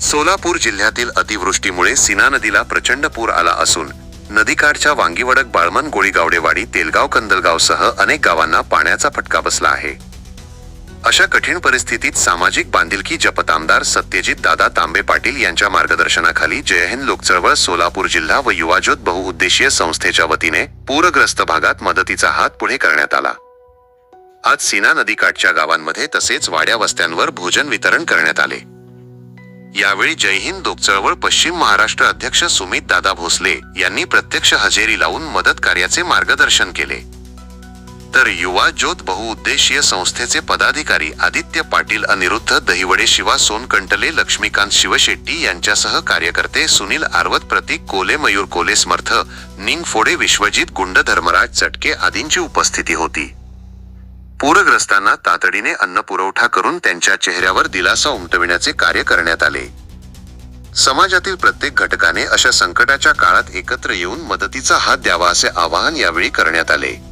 सोलापूर जिल्ह्यातील अतिवृष्टीमुळे सीना नदीला प्रचंड पूर आला असून नदीकाठच्या वांगीवडक बाळमन गोळीगावडेवाडी तेलगाव कंदलगावसह अनेक गावांना पाण्याचा फटका बसला आहे. अशा कठीण परिस्थितीत सामाजिक बांधिलकी जपत आमदार सत्यजित दादा तांबे पाटील यांच्या मार्गदर्शनाखाली जय हिंद लोकचळवळ सोलापूर जिल्हा व युवाज्योत बहुउद्देशीय संस्थेच्या वतीने पूरग्रस्त भागात मदतीचा हात पुढे करण्यात आला. आज सीना नदीकाठच्या गावांमध्ये तसेच वाड्या वस्त्यांवर भोजन वितरण करण्यात आले. यावेळी जय हिंद लोकचळवळ पश्चिम महाराष्ट्र अध्यक्ष सुमित दादा भोसले यांनी प्रत्यक्ष हजेरी लावून मदत कार्याचे मार्गदर्शन केले. तर युवा ज्योत बहुउद्देशीय संस्थेचे पदाधिकारी आदित्य पाटील अनिरुद्ध दहिवडे शिवा सोनकंटले लक्ष्मीकांत शिवशेट्टी यांच्यासह कार्यकर्ते सुनील आरवत प्रतीक कोले मयूर कोले समर्थ निंगफोडे विश्वजित गुंड धर्मराज चटके आदींची उपस्थिती होती. पूरग्रस्तांना तातडीने अन्न पुरवठा करून त्यांच्या चेहऱ्यावर दिलासा उमटविण्याचे कार्य करण्यात आले. समाजातील प्रत्येक घटकाने अशा संकटाच्या काळात एकत्र येऊन मदतीचा हात द्यावा असे आवाहन यावेळी करण्यात आले.